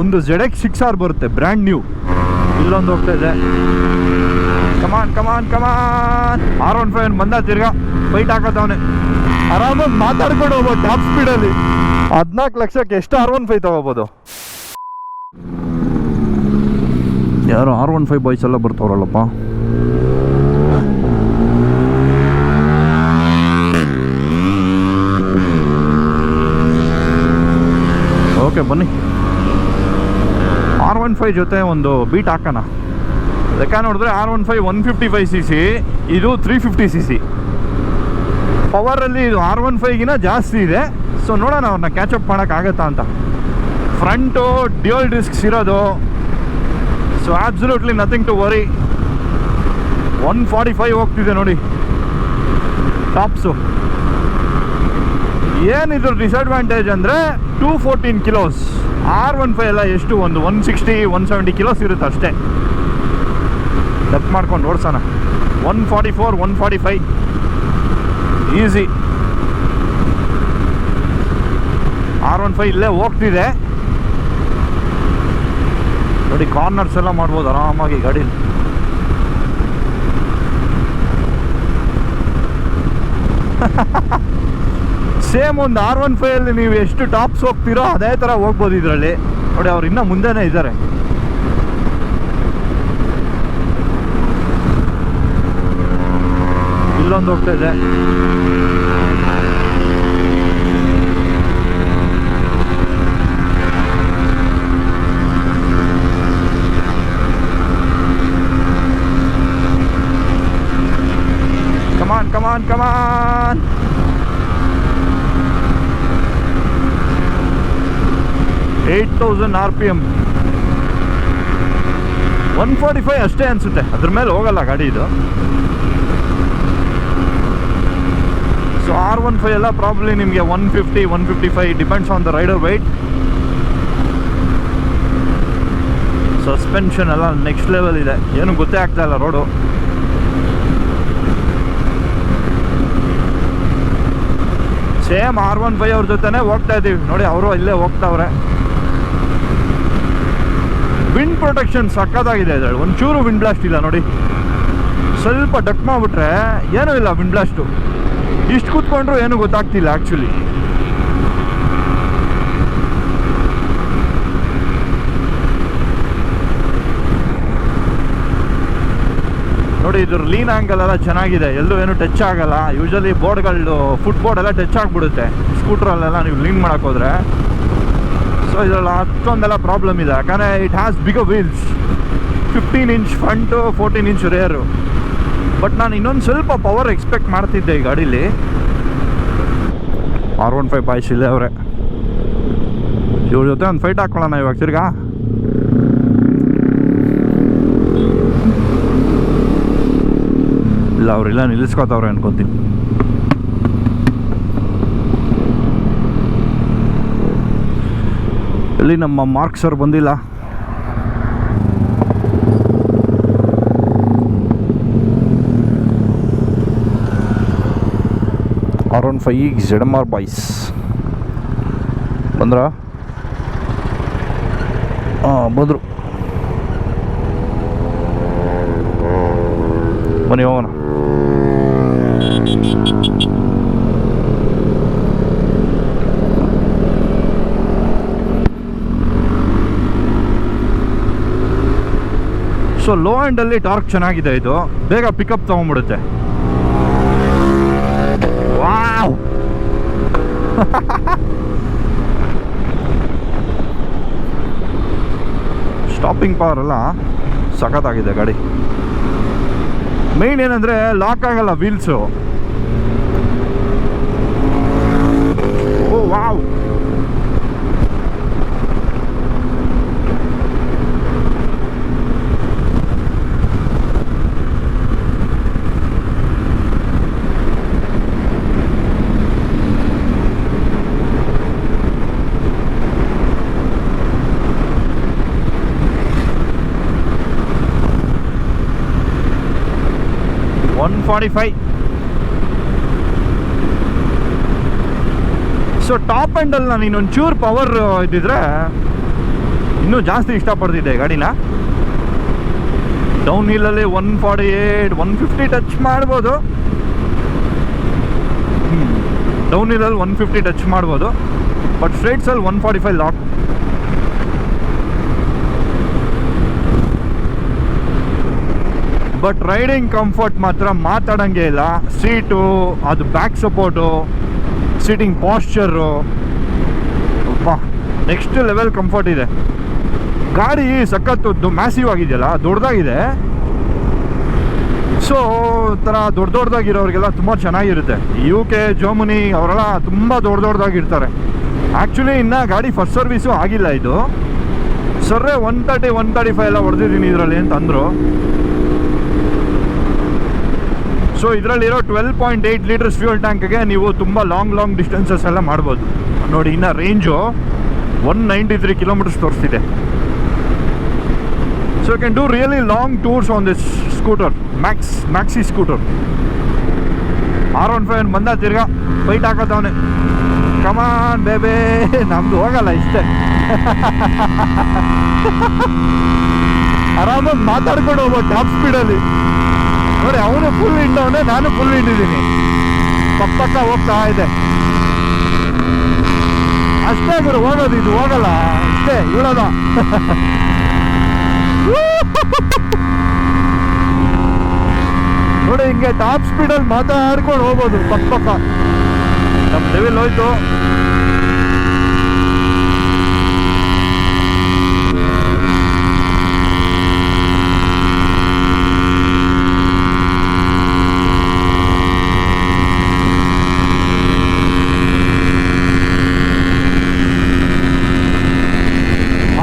ಒಂದು Z X six R ಬರುತ್ತೆ brand new ಇಲ್ಲೊಂದು ಹೋಗ್ತಾ ಇದೆ. Come on come on come on R one five ಬಂದ, ತಿರ್ಗಾ ಫೈಟ್ ಹಾಕೋತವನೆ. ಆರಾಮಾಗಿ ಮಾತಾಡ್ಕೊಂಡು ಹೋಗ್ಬೋದು ಟಾಪ್ ಸ್ಪೀಡಲ್ಲಿ ಹದಿನಾಲ್ಕು ಲಕ್ಷಕ್ಕೆ ಎಷ್ಟು ಆರ್ ಒನ್ ಫೈವ್ ತಗೋಬೋದು? ಯಾರು ಆರ್ ಒನ್ ಫೈವ್ ಬಾಯ್ಸ್ ಎಲ್ಲ ಬರ್ತಾವ್ರಲ್ಲಪ್ಪ? ಓಕೆ ಬನ್ನಿ. ಆರ್ ಒನ್ ಫೈವ್ ಜೊತೆ ಒಂದು ಬೀಟ್ ಹಾಕೋಣ. ಲೆಕ್ಕ ನೋಡಿದ್ರೆ R one five one fifty five C C ಇದು ತ್ರೀ ಫಿಫ್ಟಿ ಸಿ ಸಿ ಪವರಲ್ಲಿ ಇದು ಆರ್ ಒನ್ ಫೈವ್ಗಿನ ಜಾಸ್ತಿ ಇದೆ. ಸೊ ನೋಡೋಣ ಅವ್ರನ್ನ ಕ್ಯಾಚಪ್ ಮಾಡೋಕ್ಕಾಗತ್ತಾ ಅಂತ. ಫ್ರಂಟು ಡ್ಯೂಯಲ್ ಡಿಸ್ಕ್ಸ್ ಇರೋದು. So absolutely nothing to worry one forty five ಹೋಗ್ತಿದೆ ನೋಡಿ. ಟಾಪ್ಸು ಏನಿದ್ರ ಡಿಸ್ಅಡ್ವಾಂಟೇಜ್ ಅಂದರೆ two fourteen kilos R one five ಎಲ್ಲ ಎಷ್ಟು? ಒಂದು one sixty one seventy kilos ಇರುತ್ತೆ ಅಷ್ಟೇ. ತಪ್ಪು ಮಾಡ್ಕೊಂಡು ಓಡಿಸೋಣ. One forty four one forty five easy R one five ಇಲ್ಲೇ ಹೋಗ್ತಿದೆ. ನೋಡಿ ಕಾರ್ನರ್ಸ್ ಎಲ್ಲ ಮಾಡ್ಬೋದು ಆರಾಮಾಗಿ ಗಾಡೀಲಿ ಸೇಮ್ ಒಂದು ಆರ್ ಒನ್ ಫೈವ್ ಅಲ್ಲಿ ನೀವು ಎಷ್ಟು ಟಾಪ್ಸ್ ಹೋಗ್ತೀರೋ ಅದೇ ತರ ಹೋಗ್ಬೋದು ಇದರಲ್ಲಿ. ನೋಡಿ, ಅವ್ರು ಇನ್ನೂ ಮುಂದೆನೇ ಇದ್ದಾರೆ. ಇಲ್ಲೊಂದು ಹೋಗ್ತಾ ಇದೆ. Come on come on come on eight thousand R P M one forty five ಅಷ್ಟೇ ಅನಿಸುತ್ತೆ. ಅದ್ರ ಮೇಲೆ ಹೋಗಲ್ಲ ಗಾಡಿ ಇದು. ಸೊ ಆರ್ ಒನ್ ಫೈವ್ ಎಲ್ಲ ಪ್ರಾಬ್ಲಿ ನಿಮಗೆ one fifty one fifty five depends on the rider weight suspension ಎಲ್ಲ ನೆಕ್ಸ್ಟ್ ಲೆವೆಲ್ ಇದೆ. ಏನು ಗೊತ್ತೇ ಆಗ್ತಾ ಇಲ್ಲ road same R one five ಅವ್ರ ಜೊತೆನೇ ಹೋಗ್ತಾ ಇದ್ದೀವಿ ನೋಡಿ, ಅವರು ಇಲ್ಲೇ ಹೋಗ್ತಾವ್ರೆ. ವಿಂಡ್ ಪ್ರೊಟೆಕ್ಷನ್ ಸಕ್ಕತ್ತಾಗಿದೆ ಇದರಲ್ಲಿ. ಒಂಚೂರು ವಿಂಡ್ ಬ್ಲಾಸ್ಟ್ ಇಲ್ಲ ನೋಡಿ. ಸ್ವಲ್ಪ ಡಕ್ ಮಾಡಿಬಿಟ್ರೆ ಏನೂ ಇಲ್ಲ ವಿಂಡ್ ಬ್ಲಾಸ್ಟು ಇಷ್ಟು ಕೂತ್ಕೊಂಡ್ರು ಏನೂ ಗೊತ್ತಾಗ್ತಿಲ್ಲ ಆ್ಯಕ್ಚುಲಿ ನೋಡಿ ಇದ್ರ ಲೀನ್ ಆ್ಯಂಗಲ್ ಎಲ್ಲ ಚೆನ್ನಾಗಿದೆ. ಎಲ್ಲೂ ಏನು ಟಚ್ ಆಗಲ್ಲ. ಯೂಶಲಿ ಬೋರ್ಡ್ಗಳು ಫುಟ್ ಬೋರ್ಡ್ ಎಲ್ಲ ಟಚ್ ಆಗಿಬಿಡುತ್ತೆ. ಸ್ಕೂಟ್ರಲ್ಲೆಲ್ಲ ನೀವು ಲೀನ್ ಮಾಡಕ್ಕೆ ಹೋದ್ರೆ. ಸೊ ಇದರಲ್ಲಿ ಅಷ್ಟೊಂದೆಲ್ಲ ಪ್ರಾಬ್ಲಮ್ ಇದೆ. ಯಾಕಂದರೆ it has big wheels fifteen inch front fourteen inch rear but ನಾನು ಇನ್ನೊಂದು ಸ್ವಲ್ಪ ಪವರ್ ಎಕ್ಸ್ಪೆಕ್ಟ್ ಮಾಡ್ತಿದ್ದೆ ಈ ಗಾಡೀಲಿ. ಆರ್ ಒನ್ ಫೈವ್ ಬಾಯ್ಸ್ ಇಲ್ಲೇ ಅವರೇ. ಇವ್ರ ಜೊತೆ ಒಂದು ಫೈಟ್ ಹಾಕೊಳ್ಳೋಣ ಇವಾಗ, ತಿರ್ಗಾ. ಇಲ್ಲ ಅವರೆಲ್ಲ ನಿಲ್ಲಿಸ್ಕೊತಾವ್ರೆ ಅನ್ಕೋತೀನಿ. ಎಲ್ಲಿ ನಮ್ಮ ಮಾರ್ಕ್ಸ್ ಅವ್ರು ಬಂದಿಲ್ಲ. R one five Z M R boys. ಬಂದ್ರ? ಹಾಂ ಬಂದರು. ಬನ್ನಿ ಹೋಗೋಣ. ಸೊ ಲೋ ಆ್ಯಂಡಲ್ಲಿ ಟಾರ್ಕ್ ಚೆನ್ನಾಗಿದೆ ಇದು. ಬೇಗ ಪಿಕಪ್ ತೊಗೊಂಡ್ಬಿಡುತ್ತೆ. ವಾವ್ ಸ್ಟಾಪಿಂಗ್ ಪವರ್ ಎಲ್ಲ ಸಖತ್ತಾಗಿದೆ ಗಾಡಿ. ಮೇನ್ ಏನಂದ್ರೆ ಲಾಕ್ ಆಗಲ್ಲ wheels oh wow one forty so top ಆ್ಯಂಡಲ್ಲಿ ನಾನು ಇನ್ನೊಂದು ಚೂರು ಪವರ್ ಇದ್ದಿದ್ರೆ ಇನ್ನೂ ಜಾಸ್ತಿ ಇಷ್ಟಪಡ್ತಿದ್ದೆ ಗಾಡಿನ. Down ಹಿಲ್ಲಲ್ಲಿ one forty eight one fifty touch ಮಾಡ್ಬೋದು. ಡೌನ್ ಹಿಲ್ಲಲ್ಲಿ ಒನ್ ಫಿಫ್ಟಿ ಟಚ್ ಮಾಡ್ಬೋದು. But ಸ್ಟ್ರೇಟ್ಸಲ್ಲಿ one forty five lock but riding comfort ಮಾತ್ರ ಮಾತಾಡಂಗೆ ಇಲ್ಲ. ಸೀಟು ಅದು back support seating posture next level comfort ಇದೆ. ಗಾಡಿ ಸಖತ್ತು ಮ್ಯಾಸಿವ್ ಆಗಿದೆಯಲ್ಲ, ದೊಡ್ಡದಾಗಿದೆ. ಸೊ ಥರ ದೊಡ್ಡ ದೊಡ್ಡದಾಗಿರೋರಿಗೆಲ್ಲ ತುಂಬ ಚೆನ್ನಾಗಿರುತ್ತೆ. ಯು ಕೆ ಜರ್ಮನಿ ಅವರೆಲ್ಲ ತುಂಬ ದೊಡ್ಡ ದೊಡ್ಡದಾಗಿರ್ತಾರೆ. ಆ್ಯಕ್ಚುಲಿ ಇನ್ನು ಗಾಡಿ ಫಸ್ಟ್ ಸರ್ವಿಸು ಆಗಿಲ್ಲ ಇದು. ಸರ್ರೆ one thirty one thirty five ಎಲ್ಲ ಹೊಡೆದಿದ್ದೀನಿ ಇದರಲ್ಲಿ ಅಂತ ಅಂದರು so ಇದರಲ್ಲಿರೋ twelve point eight litres fuel ಟ್ಯಾಂಕ್ಗೆ ನೀವು ತುಂಬ ಲಾಂಗ್ ಲಾಂಗ್ ಡಿಸ್ಟೆನ್ಸಸ್ ಎಲ್ಲ ಮಾಡ್ಬೋದು. ನೋಡಿ, ಇನ್ನು range one ninety three kilometres ತೋರಿಸ್ತಿದೆ. So you can do really long tours on this scooter max maxi scooter R one five ಬಂದ ತಿರ್ಗಾ ಫೈಟ್ ಹಾಕೋತವನೆ ಕಮಾನ್ ಬೇಬೇ ನಮ್ದು ಹೋಗಲ್ಲ ಇಷ್ಟೇ. ಆರಾಮಾಗಿ ಮಾತಾಡ್ಕೊಂಡು ಹೋಗ್ಬೋದು ಟಾಪ್ ಸ್ಪೀಡಲ್ಲಿ ನೋಡಿ, ಅವನು ಫುಲ್ ಹಿಂಡವನೆ ನಾನು ಫುಲ್ ಹಿಂಡಿದ್ದೀನಿ ಪಕ್ಕ ಹೋಗ್ತಾ ಇದೆ. ಅಷ್ಟೇ ಗುರು, ಹೋಗೋದು ಇದು, ಹೋಗಲ್ಲ. ಅಷ್ಟೇ ಇಳದ ನೋಡಿ, ಹಿಂಗೆ ಟಾಪ್ ಸ್ಪೀಡಲ್ಲಿ ಮಾತಾಡ್ಕೊಂಡು ಹೋಗ್ಬೋದು ಪಕ್ಕ ಪಕ್ಕ ನಮ್ಮ ಲೆವೆಲ್ ಹೋಯ್ತು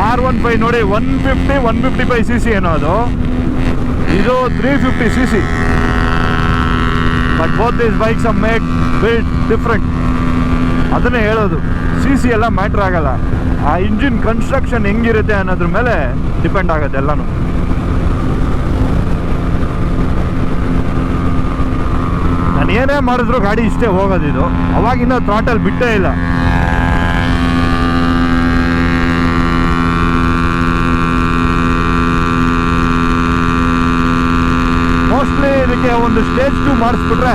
ಆರ್ ಒನ್ ಫೈವ್ ನೋಡಿ one fifty one fifty five C C ಏನೋ ಅದು. ಇದು three fifty C C but both these bikes are made build different ಅದನ್ನೇ ಹೇಳೋದು. ಸಿ ಸಿ ಎಲ್ಲ ಮ್ಯಾಟ್ರ್ ಆಗಲ್ಲ. ಆ ಇಂಜಿನ್ ಕನ್ಸ್ಟ್ರಕ್ಷನ್ ಹೆಂಗಿರುತ್ತೆ ಅನ್ನೋದ್ರ ಮೇಲೆ ಡಿಪೆಂಡ್ ಆಗುತ್ತೆ ಎಲ್ಲನೂ. ನಾನು ಏನೇ ಮಾಡಿದ್ರು ಗಾಡಿ ಇಷ್ಟೇ ಹೋಗೋದಿದು. ಅವಾಗಿನ ಥ್ರಾಟಲ್ ಬಿಟ್ಟೇ ಇಲ್ಲ. ಇದಕ್ಕೆ ಒಂದು ಸ್ಟೇಜ್ ಟು ಮಾಡಿಸ್ಬಿಟ್ರೆ.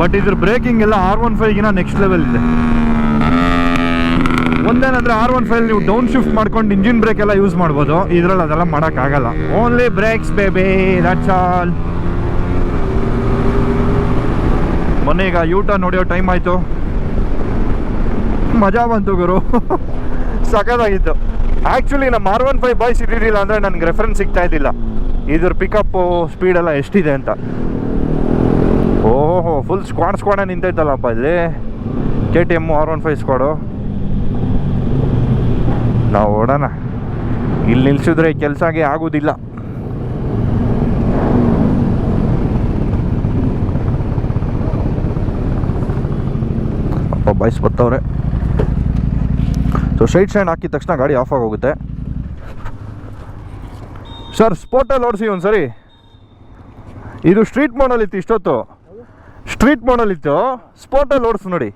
ಬಟ್ ಇದ್ರ ಬ್ರೇಕಿಂಗ್ ಎಲ್ಲ ಆರ್ ಒನ್ ಫೈವ್ಗಿನ ನೆಕ್ಸ್ಟ್ ಲೆವೆಲ್ ಇದೆ. ಒಂದೇನಂದ್ರೆ ಆರ್ ಒನ್ ಫೈವ್ ನೀವು ಡೌನ್ ಶಿಫ್ಟ್ ಮಾಡ್ಕೊಂಡು ಇಂಜಿನ್ ಬ್ರೇಕ್ ಎಲ್ಲ ಯೂಸ್ ಮಾಡ್ಬೋದು. ಇದ್ರಲ್ಲಿ ಅದೆಲ್ಲ ಆಗಲ್ಲ only brakes baby that's all ಮೊನ್ನೆ ಈಗ ಯೂಟ ನೋಡಿಯೋ ಟೈಮ್ ಆಯಿತು. ಮಜಾ ಬಂತು ಗುರು. ಸಖತ್ತಾಗಿತ್ತು. ಆ್ಯಕ್ಚುಲಿ ನಮ್ಮ ಆರ್ ಒನ್ ಫೈವ್ ಬಾಯ್ಸ್ ಇದ್ದಿದ್ದಿಲ್ಲ ಅಂದರೆ ನನಗೆ ರೆಫರೆನ್ಸ್ ಸಿಗ್ತಾ ಇದ್ದಿಲ್ಲ. ಇದ್ರ ಪಿಕಪ್ಪು ಸ್ಪೀಡೆಲ್ಲ ಎಷ್ಟಿದೆ ಅಂತ. ಓಹೋ ಫುಲ್ ಸ್ಕ್ವಾಡ್ ಸ್ಕ್ವಾಡ ನಿಂತೈತಲ್ಲಪ್ಪ ಇಲ್ಲಿ. K T M R one five squad ನಾವು ಓಡೋಣ. ಇಲ್ಲಿ ನಿಲ್ಸಿದ್ರೆ ಕೆಲಸಗೆ ಆಗೋದಿಲ್ಲ. ಅಪ್ಪ ಬಾಯ್ಸ್ ಬರ್ತವ್ರೆ ಸೊ ಸೈಡ್ ಸ್ಟ್ಯಾಂಡ್ ಹಾಕಿದ ತಕ್ಷಣ ಗಾಡಿ ಆಫ್ ಆಗೋಗುತ್ತೆ. ಸರ್ ಸ್ಪೋಟಲ್ಲಿ ಓಡಿಸಿ ಒಂದು ಸರಿ ಇದು ಸ್ಟ್ರೀಟ್ ಮೋಡಲ್ ಇತ್ತು ಇಷ್ಟೊತ್ತು. ಸ್ಟ್ರೀಟ್ ಮೋಡಲ್ ಇತ್ತು. ಸ್ಪೋಟಲ್ಲಿ ಓಡಿಸು ನೋಡಿ.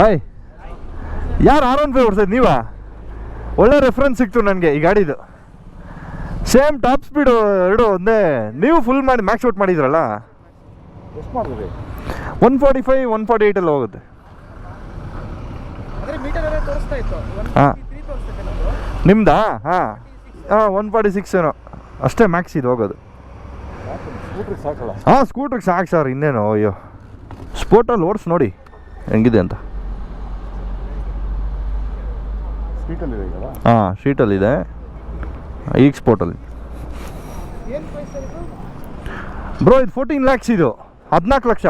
ಹಾಯ್ ಯಾರು ಆರ್ ಒನ್ ಫೈವ್ ಓಡಿಸೋದು ನೀವಾ? ಒಳ್ಳೆ ರೆಫರೆನ್ಸ್ ಸಿಕ್ತು ನನಗೆ ಈ ಗಾಡಿದು. ಸೇಮ್ ಟಾಪ್ ಸ್ಪೀಡು ಎರಡು ಒಂದೇ. ನೀವು ಫುಲ್ ಮಾಡಿ ಮ್ಯಾಕ್ಸ್ ಔಟ್ ಮಾಡಿದ್ರಲ್ಲ? ಎಷ್ಟು ಮಾಡಿದ್ರಿ? One forty five one forty ಏಯ್ಟಲ್ಲಿ ಹೋಗುತ್ತೆ ಹಾಂ. ನಮ್ದು. ಹಾಂ. ಹಾಂ ಒನ್ ಫಾರ್ಟಿ ಸಿಕ್ಸ್ ಏನೋ. ಅಷ್ಟೇ ಮ್ಯಾಕ್ಸ್ ಇದು ಹೋಗೋದು. ಹಾಂ ಸ್ಕೂಟ್ರಿಗೆ ಸಾಕು ಸರ್ ಇನ್ನೇನು? ಅಯ್ಯೋ. ಸ್ಪೋಟಲ್ಲಿ ಓಡಿಸ್ ನೋಡಿ. ಹೆಂಗಿದೆ ಅಂತ. ಹಾಂ ಶೀಟಲ್ಲಿದೆ ಈಗ ಸ್ಪೋಟಲ್ಲಿ ಬ್ರೋ ಇದು? ಫೋರ್ಟೀನ್ ಲ್ಯಾಕ್ಸ್ ಇದು. ಹದಿನಾಲ್ಕು ಲಕ್ಷ.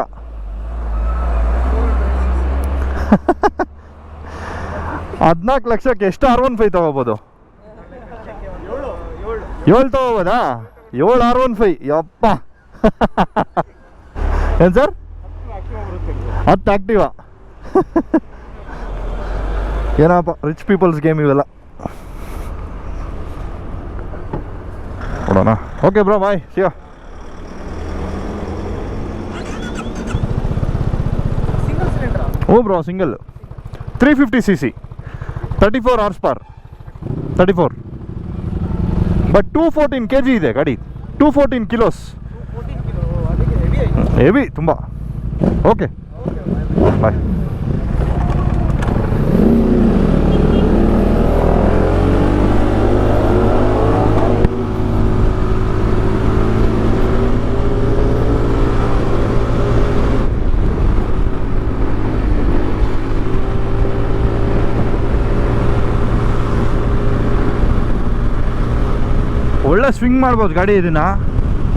ಹದಿನಾಲ್ಕು ಲಕ್ಷಕ್ಕೆ ಎಷ್ಟು ಆರ್ ಒನ್ ಫೈವ್ ತಗೋಬೋದು? ಏಳು ತಗೋಬೋದಾ? ಏಳು ಆರ್ ಒನ್ ಫೈವ್ ಯಪ್ಪ. ಏನು ಸರ್? ಹತ್ತು ಆಕ್ಟಿವಾ ಏನಪ್ಪ ರಿಚ್ ಪೀಪಲ್ಸ್ ಗೇಮ್ ಇವೆಲ್ಲ. ನೋಡೋಣ. Okay bro bye see you oh bro single three fifty C C thirty four horse power thirty four but two fourteen K G ಇದೆ ಗಾಡಿ two fourteen kilos heavy ತುಂಬ. Okay bye ಒಳ್ಳೆ swing ಮಾಡ್ಬೋದು ಗಾಡಿ ಇದನ್ನ.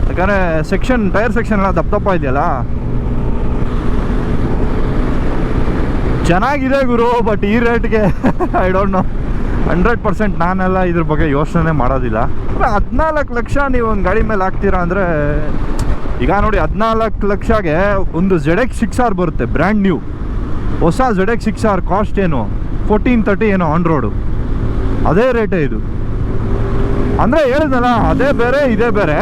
ಯಾಕಂದರೆ ಸೆಕ್ಷನ್ ಟೈರ್ ಸೆಕ್ಷನ್ ಎಲ್ಲ ದಪ್ಪ ದಪ್ಪ ಇದೆಯಲ್ಲ. ಚೆನ್ನಾಗಿದೆ ಗುರು ಬಟ್ ಈ ರೇಟ್ಗೆ I don't know hundred percent ನಾನೆಲ್ಲ ಇದ್ರ ಬಗ್ಗೆ ಯೋಚನೆ ಮಾಡೋದಿಲ್ಲ. ಹದಿನಾಲ್ಕು ಲಕ್ಷ ನೀವು ಒಂದು ಗಾಡಿ ಮೇಲೆ ಹಾಕ್ತೀರಾ ಅಂದರೆ, ಈಗ ನೋಡಿ ಹದಿನಾಲ್ಕು ಲಕ್ಷಗೆ ಒಂದು ಜಡೆಕ್ ಸಿಕ್ಸ್ ಆರ್ ಬರುತ್ತೆ ಬ್ರ್ಯಾಂಡ್ ನ್ಯೂ ಹೊಸ Z X six R cost ಏನು? ಫೋರ್ಟೀನ್ ತರ್ಟಿ ಏನೋ ಆನ್ ರೋಡು ಅದೇ ರೇಟೇ ಇದು. ಅಂದರೆ ಹೇಳಿದ್ನಲ್ಲ, ಅದೇ ಬೇರೆ, ಇದೇ ಬೇರೆ.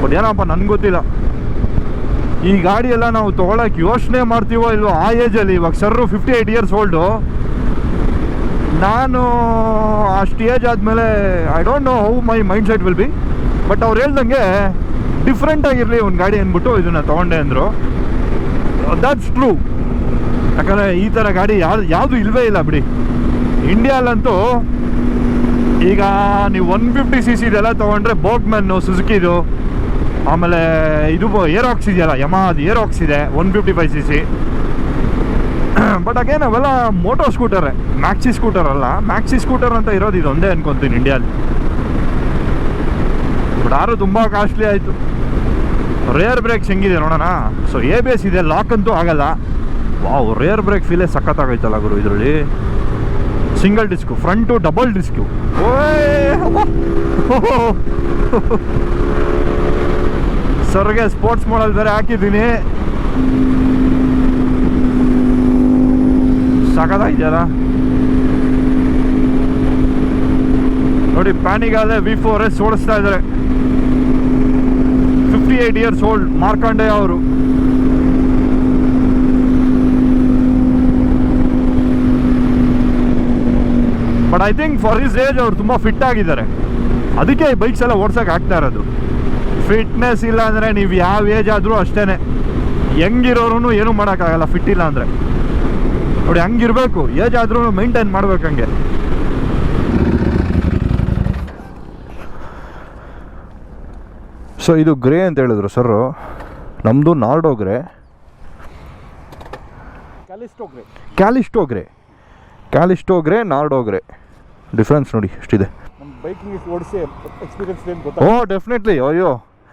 ಬಟ್ ಏನಪ್ಪ, ನನ್ಗೆ ಗೊತ್ತಿಲ್ಲ. ಈ ಗಾಡಿ ಎಲ್ಲ ನಾವು ತೊಗೊಳಕ್ಕೆ ಯೋಚನೆ ಮಾಡ್ತೀವೋ ಇಲ್ವೋ, ಆ ಏಜಲ್ಲಿ ಇವಾಗ sir fifty eight years old ನಾನು ಅಷ್ಟು ಏಜ್ ಆದಮೇಲೆ I don't know how my mind set will be but ಅವ್ರು ಹೇಳ್ದಂಗೆ ಡಿಫ್ರೆಂಟ್ ಆಗಿರಲಿ ಒಂದು ಗಾಡಿ ಅಂದ್ಬಿಟ್ಟು ಇದನ್ನ ತೊಗೊಂಡೆ ಅಂದರು. ದಟ್ಸ್ ಟ್ರೂ ಯಾಕಂದರೆ ಈ ಥರ ಗಾಡಿ ಯಾವ್ದು ಯಾವುದು ಇಲ್ಲವೇ ಇಲ್ಲ ಬಿಡಿ. ಇಂಡಿಯಾಲಂತೂ ಈಗ ನೀವು ಒನ್ ಫಿಫ್ಟಿ ಸಿ ಸಿ ಇದೆಲ್ಲ ತೊಗೊಂಡ್ರೆ ಬೋಗ್ಮೆನ್ನು ಸುಜುಕಿದು ಆಮೇಲೆ ಇದು ಏರೋಕ್ಸ್ ಇದೆಯಲ್ಲ ಯಮಹದು ಏರೋಕ್ಸ್ ಇದೆ one fifty five C C but again ಅವೆಲ್ಲ ಮೋಟೋ ಸ್ಕೂಟರೇ ಮ್ಯಾಕ್ಸಿ ಸ್ಕೂಟರ್ ಅಲ್ಲ. ಮ್ಯಾಕ್ಸಿ ಸ್ಕೂಟರ್ ಅಂತ ಇರೋದು ಇದು ಒಂದೇ ಅನ್ಕೊಂತೀನಿ ಇಂಡಿಯಾಲಿ ಬಟ್ ಆರು ತುಂಬ ಕಾಸ್ಟ್ಲಿ ಆಯಿತು. ರೇರ್ ಬ್ರೇಕ್ಸ್ ಹೆಂಗಿದೆ ನೋಡೋಣ. ಸೊ ಎ ಬಿ ಎಸ್ ಇದೆ ಲಾಕ್ ಅಂತೂ ಆಗಲ್ಲ. ವಾವ್ ರೇರ್ ಬ್ರೇಕ್ ಫೀಲೇ ಸಖತ್ತಾಗೈತಲ್ಲ ಗುರು ಇದರಲ್ಲಿ. Single disc front double disc ಸರ್ಗೆ ಸ್ಪೋರ್ಟ್ಸ್ ಮಾಡಲ್ ಬೇರೆ ಹಾಕಿದ್ದೀನಿ. ಸಖತ್ತಾಗಿದೆಯಲ್ಲ ನೋಡಿ ಪ್ಯಾನಿಗಾದ್ರೆ ವಿ ಫೋರ್ ಎಸ್ ಓಡಿಸ್ತಾ ಇದ್ದಾರೆ. Fifty eight years old Markande ಅವರು. But I think for his age ಅವ್ರು ತುಂಬ ಫಿಟ್ ಆಗಿದ್ದಾರೆ. ಅದಕ್ಕೆ ಈ ಬೈಕ್ಸ್ ಎಲ್ಲ ಓಡ್ಸೋಕೆ ಆಗ್ತಾ ಇರೋದು. ಫಿಟ್ನೆಸ್ ಇಲ್ಲ ಅಂದರೆ ನೀವು ಯಾವ ಏಜ್ ಆದರೂ ಅಷ್ಟೇ ಹೆಂಗಿರೋರು ಏನೂ ಮಾಡೋಕ್ಕಾಗಲ್ಲ ಫಿಟ್ ಇಲ್ಲ ಅಂದರೆ. ನೋಡಿ ಹಂಗಿರಬೇಕು. ಏಜ್ ಆದ್ರೂ ಮೈಂಟೈನ್ ಮಾಡ್ಬೇಕು ಹಂಗೆ. ಸೊ ಇದು ಗ್ರೇ ಅಂತ ಹೇಳಿದ್ರು ಸರ್ ನಮ್ಮದು Nardo grey Callisto grey Callisto grey Callisto grey Nardo grey difference ನೋಡಿ ಎಷ್ಟಿದೆ? ಬೈಕಿಂಗ್ ಓಡಿಸಿ ಎಕ್ಸ್ಪೀರಿಯನ್ಸ್ ಏನು ಓ ಡೆಫಿನೆಟ್ಲಿ ಅಯ್ಯೋ.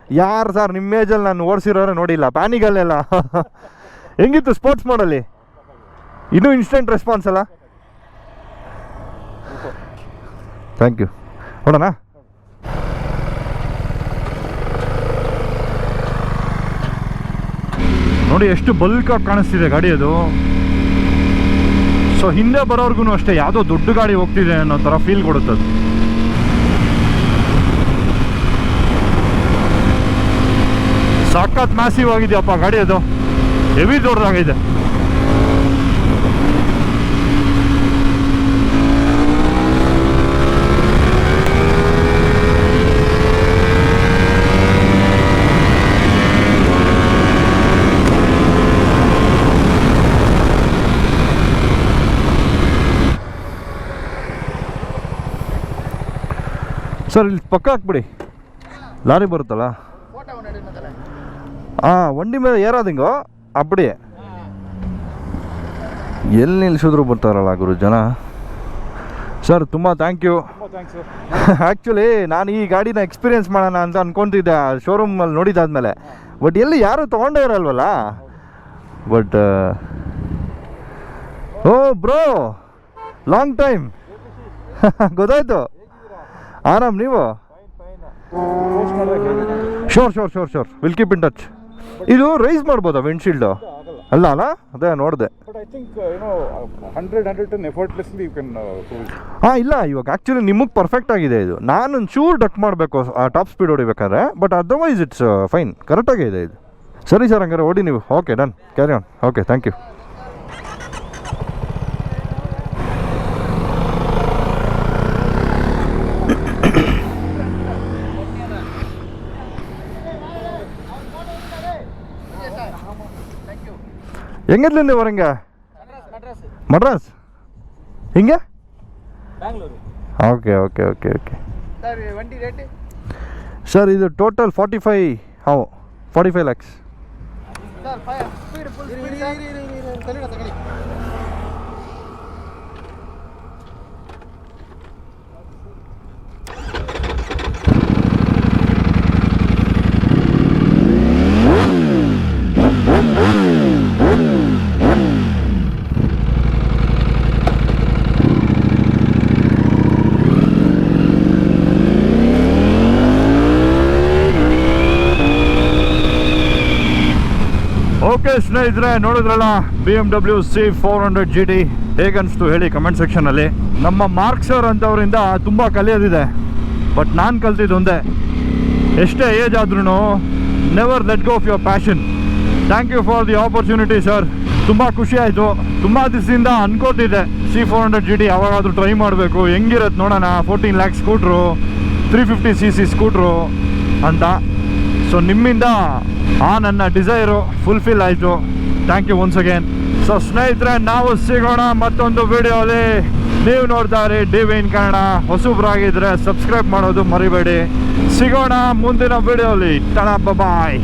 ಯಾರು ಸರ್ ನಿಮ್ಮ ಏಜಲ್ಲಿ ನಾನು ಓಡಿಸಿರೋರೆ ನೋಡಿಲ್ಲ ಪ್ಯಾನಿಗಲ್ಲೆಲ್ಲ. ಹೆಂಗಿತ್ತು ಸ್ಪೋರ್ಟ್ಸ್ ಮಾಡಲ್ಲಿ ಇನ್ನೂ ಇನ್ಸ್ಟೆಂಟ್ ರೆಸ್ಪಾನ್ಸ್ ಅಲ್ಲ? ಥ್ಯಾಂಕ್ ಯು ನೋಡೋಣ? ನೋಡಿ ಎಷ್ಟು ಬಲ್ಕಾಗಿ ಕಾಣಿಸ್ತಿದೆ ಗಾಡಿ ಅದು. ಸೊ ಹಿಂದೆ ಬರೋರ್ಗು ಅಷ್ಟೇ ಯಾವುದೋ ದೊಡ್ಡ ಗಾಡಿ ಹೋಗ್ತಿದೆ ಅನ್ನೋ ಥರ ಫೀಲ್ ಕೊಡುತ್ತದೆ ಸಾಕತ್ ಮ್ಯಾಸಿವ್ ಆಗಿದೆಯಪ್ಪ ಗಾಡಿ ಅದು. ಹೆವಿ ದೊಡ್ಡದಾಗಿದೆ. ಸರ್ ಇಲ್ಲಿ ಪಕ್ಕ ಹಾಕ್ಬಿಡಿ. ಲಾರಿ ಬರುತ್ತಲ್ಲ? ಹಾಂ ವಂಡಿ ಮೇಲೆ ಏರೋದಿಂಗೋ ಅಪ್ಪಡಿ ಎಲ್ಲಿ ನಿಲ್ಸಿದ್ರು ಬರ್ತಾರಲ್ಲ ಗುರು ಜನ ಸರ್ ತುಂಬ ಥ್ಯಾಂಕ್ ಯು ಆ್ಯಕ್ಚುಲಿ ನಾನು ಈ ಗಾಡಿನ ಎಕ್ಸ್ಪೀರಿಯನ್ಸ್ ಮಾಡೋಣ ಅಂತ ಅನ್ಕೊಂತಿದ್ದೆ ಶೋರೂಮಲ್ಲಿ ನೋಡಿದಾದ್ಮೇಲೆ. ಬಟ್ ಎಲ್ಲಿ ಯಾರು ತೊಗೊಂಡೇ ಇರಲ್ವಲ್ಲ? But oh bro long time ಗೊತ್ತಾಯ್ತು. ಆರಾಮ್ ನೀವು? Sure sure sure sure will keep in touch ಇದು ರೈಸ್ ಮಾಡ್ಬೋದಾ ವಿಂಡ್ಶೀಲ್ಡು ಅಲ್ಲ ಅಲ್ಲ? ಅದೇ ನೋಡಿದೆ. ಬಟ್ ಐ ಥಿಂಕ್ ಏನೋ hundred hundred ten effortlessly you can prove ಹಾಂ ಇಲ್ಲ ಇವಾಗ ಆ್ಯಕ್ಚುಲಿ ನಿಮಗೆ ಪರ್ಫೆಕ್ಟ್ ಆಗಿದೆ ಇದು. ನಾನು ಚೂರ್ ಡಕ್ ಮಾಡಬೇಕು ಆ ಟಾಪ್ ಸ್ಪೀಡ್ ಹೊಡಿಬೇಕಾದ್ರೆ ಬಟ್ ಅದರ್ವೈಸ್ ಇಟ್ಸ್ ಫೈನ್ ಕರೆಕ್ಟಾಗೇ ಇದೆ ಇದು. ಸರಿ ಸರ್ ಹಂಗಾರೆ ಓಡಿ ನೀವು. Okay done carry on okay thank you எங்கத்துலேருந்து வரீங்க? மட்ராஸ். இங்கே? Okay okay okay okay. Sir வண்டி ரேட்டு சார் இது டோட்டல் ஃபார்ட்டி ஃபைவ் ஆகும் ஃபார்ட்டி ஃபைவ் லேக்ஸ் ನೋಡಿದ್ರಲ್ಲ B M W C four hundred G T ಹೇಗನ್ಸ್ತು ಹೇಳಿ ಕಮೆಂಟ್ ಸೆಕ್ಷನಲ್ಲಿ ನಮ್ಮ ಮಾರ್ಕ್ ಸರ್ ಅಂತವರಿಂದ ತುಂಬ ಕಲಿಯೋದಿದೆ. ಬಟ್ ನಾನು ಕಲ್ತಿದ್ದು ಒಂದೇ. ಎಷ್ಟೇ ಏಜ್ ಆದ್ರೂ never let go of your passion thank you for the opportunity sir ತುಂಬ ಖುಷಿ ಆಯಿತು. ತುಂಬ ದಿವಸದಿಂದ ಅನ್ಕೋತಿದ್ದೆ. C four hundred G T ಯಾವಾಗಾದರೂ ಟ್ರೈ ಮಾಡಬೇಕು. ಹೆಂಗಿರತ್ತೆ ನೋಡೋಣ. Fourteen lakh scooter three fifty C C scooter ಅಂತ. ಸೊ ನಿಮ್ಮಿಂದ ಆ ನನ್ನ ಡಿಸೈರು ಫುಲ್ಫಿಲ್ ಆಯಿತು. Thank you once again so ಸ್ನೇಹಿತರೆ, ನಾವು ಸಿಗೋಣ ಮತ್ತೊಂದು ವಿಡಿಯೋಲಿ ನೀವು ನೋಡ್ತಾ ಇರಿ ಡಿ ವಿನ್ ಕನ್ನಡ. ಹೊಸಬ್ರಾಗಿದ್ರೆ ಸಬ್ಸ್ಕ್ರೈಬ್ ಮಾಡೋದು ಮರಿಬೇಡಿ. ಸಿಗೋಣ ಮುಂದಿನ ವಿಡಿಯೋಲಿ ಟಣ ಬಾಯ್